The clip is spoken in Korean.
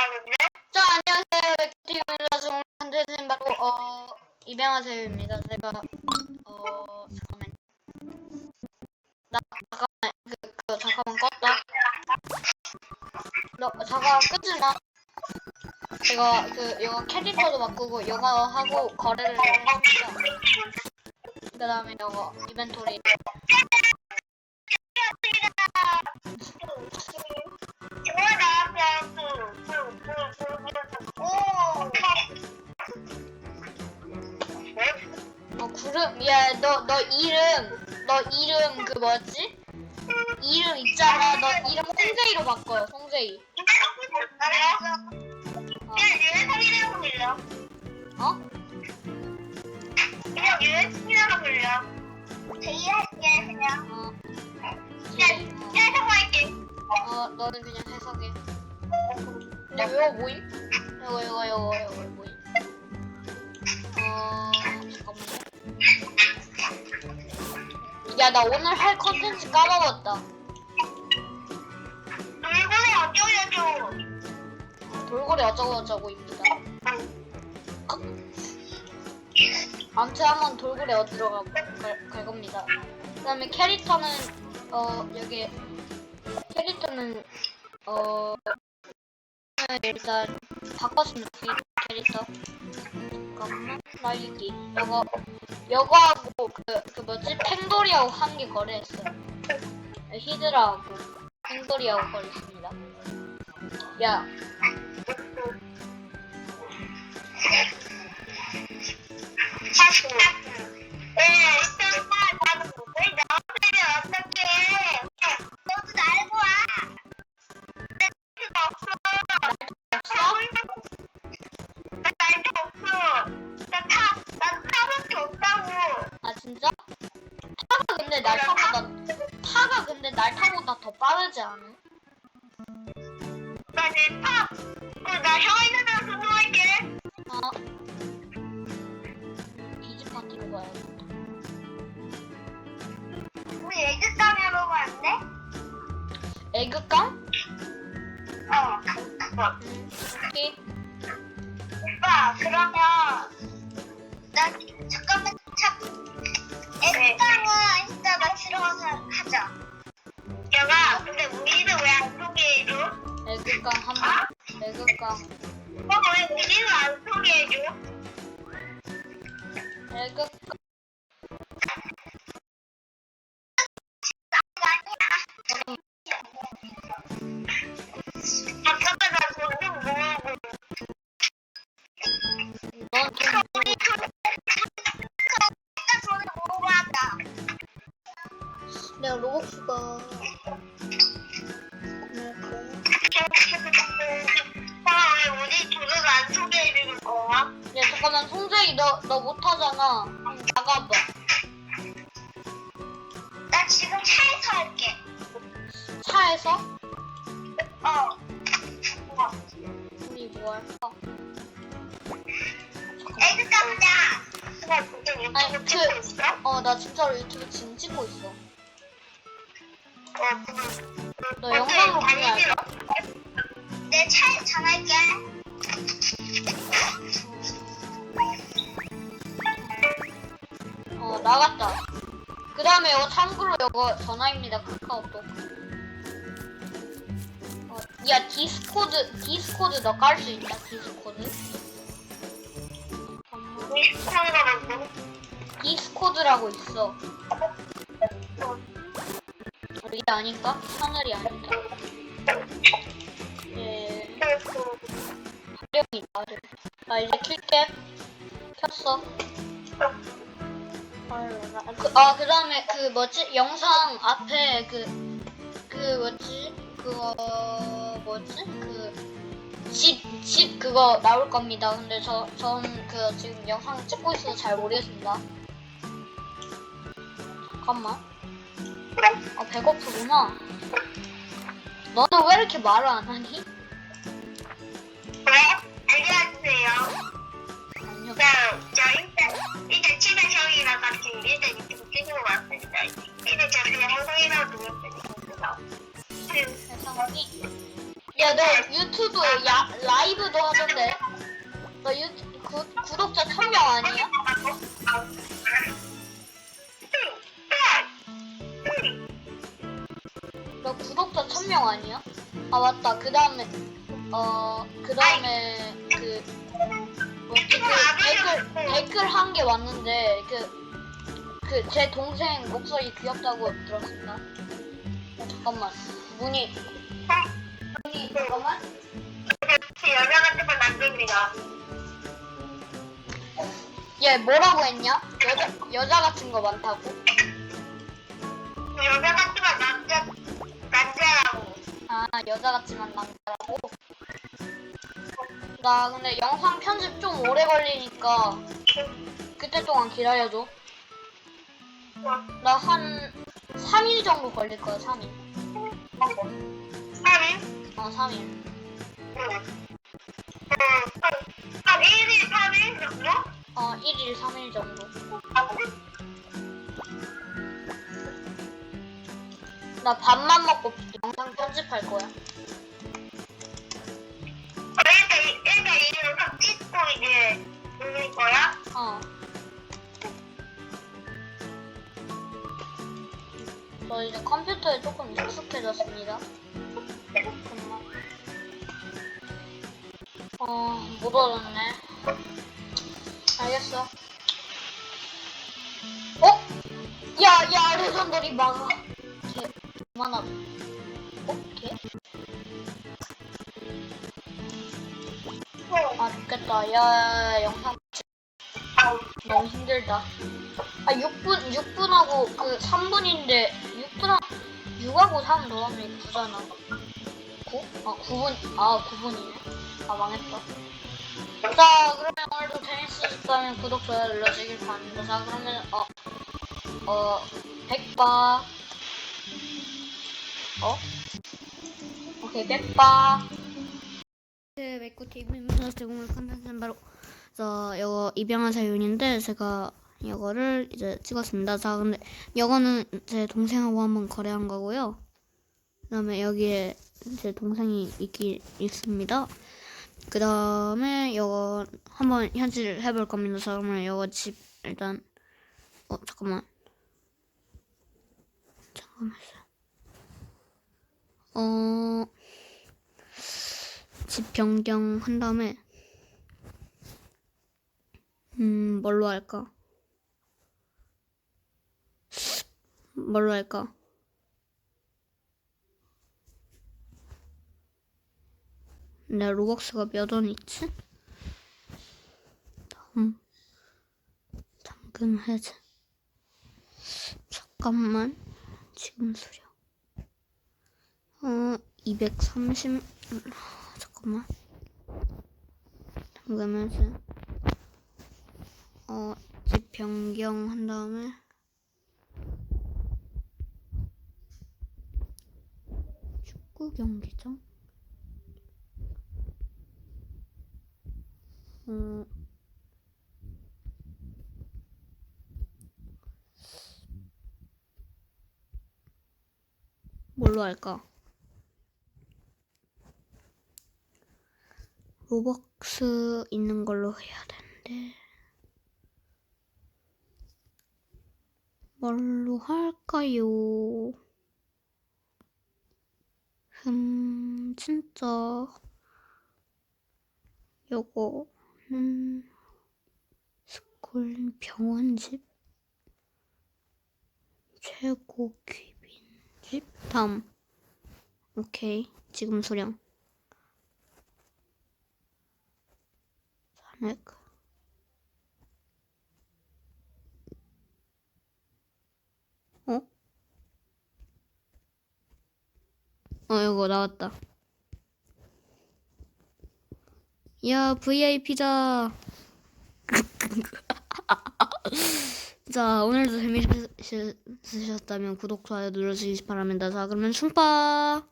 자, 안녕하세요. 엑티입니다. 지금 현재는 바로, 어, 이병하세요입니다. 제가, 어, 잠깐만. 나, 잠깐만, 그, 그, 잠깐만 껐다. 너, 잠깐 끄지 마. 제가, 그, 이거 캐릭터도 바꾸고, 이거 하고, 거래를 합니다. 그 다음에 이거, 이벤토리. 구름, 야, 너, 너 이름, 너 이름, 그 뭐였지? 이름 있잖아. 너 이름 송재이로 바꿔요, 해석해. 근데 이거 뭐임? 이거, 이거, 이거, 이거 뭐임? 어, 잠깐만요. 야, 나 오늘 할 컨텐츠 까먹었다. 물건에 어쩌려줘. 돌고래 어쩌고저쩌고입니다. 아무튼 한번 돌고래 어디로 가, 갈, 갈 겁니다. 그 다음에 캐릭터는, 어, 여기, 캐릭터는, 어, 일단, 바꿨습니다. 캐- 캐릭터. 잠깐만, 날리기. 요거, 요거하고, 그, 그 뭐지? 팽돌이하고 한 개 거래했어요. 히드라하고, 팽돌이하고 거래했습니다. 야. 네, 진짜? 타가 근데 날 타보다 타가 근데 날 타보다 더 빠르지 않아? 나내 타. 그나 형 있는 데서 소통할게. 아 비즈 파티로 가야겠다. 우리 애교감이 해보면 안 돼? 에그깡? 어. 오케이. 오빠 그러면 나 잠깐만 들어가서 하자 야가 근데 우리는 왜 안 소개해줘? 에그깡 한 번. 에그깡. 오빠 왜 우리는 안 소개해줘? 에그 아, 왜 우리 둘을 안 소개해주는 거야? 야 잠깐만 송재이 너 너 못하잖아. 한번 나가봐. 나 지금 차에서 할게. 차에서 어. 어. 우리 뭐 할까? 애기 까보자. 나 지금 아니, 유튜브 그- 찍고 있어? 어나 진짜로 유튜브 지금 찍고 있어. 너 영상으로 보면 알까? 내 차에 전화할게. 어 나갔다. 그 다음에 이거 참고로 이거 전화입니다 카카오톡. 어, 야 디스코드 디스코드 너 깔 수 있다 디스코드. 디스코드라고 있어. 어, 이게 아닌가? 하늘이 아닌가? 예, 활용이다. 나 이제 킬게. 켰어. 그, 아, 그 다음에 그 뭐지? 영상 앞에 그, 그 뭐지? 그거, 뭐지? 그, 집, 집 그거 나올 겁니다. 근데 저, 전 그 지금 영상 찍고 있어서 잘 모르겠습니다. 잠깐만. 아, 배고프구나. 너는 왜 이렇게 말을 안 하니? 네? 알려주세요. 자, 저 일단, 일단 친한 형이랑 같이 일단 유튜브 찍으러 왔습니다. 일단 저 그냥 형이라고 불렀으니까. 세상에. 야, 너 유튜브 야, 라이브도 하던데? 너 유, 구, 구독자 1000명 아니야? 너 구독자 1000명 아니야? 아, 맞다. 그 다음에, 어, 그 다음에, 그, 뭐지, 그 댓글, 댓글 한 개 왔는데, 그, 그, 제 동생 목소리 귀엽다고 들었습니다. 어, 잠깐만. 문이, 문이, 잠깐만. 같은 건 남깁니다. 얘 뭐라고 했냐? 여자 여자 같은 거 많다고? 건 남자 남자라고. 아 여자 같지만 남자라고? 나 근데 영상 편집 좀 오래 걸리니까 그때 동안 기다려줘. 나 한 3일 정도 걸릴 거야 3일. 하는? 어 3일. 응. 한 1일, 3일 정도? 어 1일 3일 정도. 나 밥만 먹고 영상 편집할 거야. 일단, 일단 이리로 딱 찍고 이제 올릴 거야? 어. 저 이제 컴퓨터에 조금 익숙해졌습니다. 잠깐만. 어, 못 얻었네. 알겠어. 어? 야, 야, 레전더리 막아. 걔, 그만하. 어? 걔? 아, 좋겠다. 야, 영상 너무 힘들다. 아, 6분, 6분하고 그 3분인데, 6분, 6하고 3 더하면 9잖아. 9? 아, 9분, 아, 9분이네. 아, 망했다. 자, 그러면 오늘도 재밌으셨다면 구독, 좋아요 눌러주길 바랍니다. 자, 그러면, 어, 어, 백바. 어? 오케이, 백바. 네, 맥구 TV에서 제공할 컨텐츠는 바로 저 이거 입양한 사연인데 제가 이거를 이제 찍었습니다. 자, 근데 이거는 제 동생하고 한번 거래한 거고요. 그다음에 여기에 제 동생이 있기 있습니다. 그다음에 이거 한번 현질을 해볼 겁니다. 자, 그러면 이거 집 일단 어 잠깐만 잠깐만요. 어. 집 변경 한 다음에 음 뭘로 할까? 뭘로 할까? 내 로벅스가 몇 원 있지? 다음 잠금 해제 잠깐만 지금 수령 어 230... 잠깐만. 잠깐만. 어, 집 변경한 다음에. 축구 경기장? 어, 뭘로 할까? 로벅스 있는 걸로 해야 되는데. 뭘로 할까요? 음 진짜. 요거는 스쿨 병원집? 최고 귀빈집? 다음. 오케이. 지금 수 령 산액 어? 어 이거 나왔다. 야 VIP자. 자 오늘도 재밌으셨다면 구독 좋아요 눌러주시기 바랍니다. 자 그러면 충파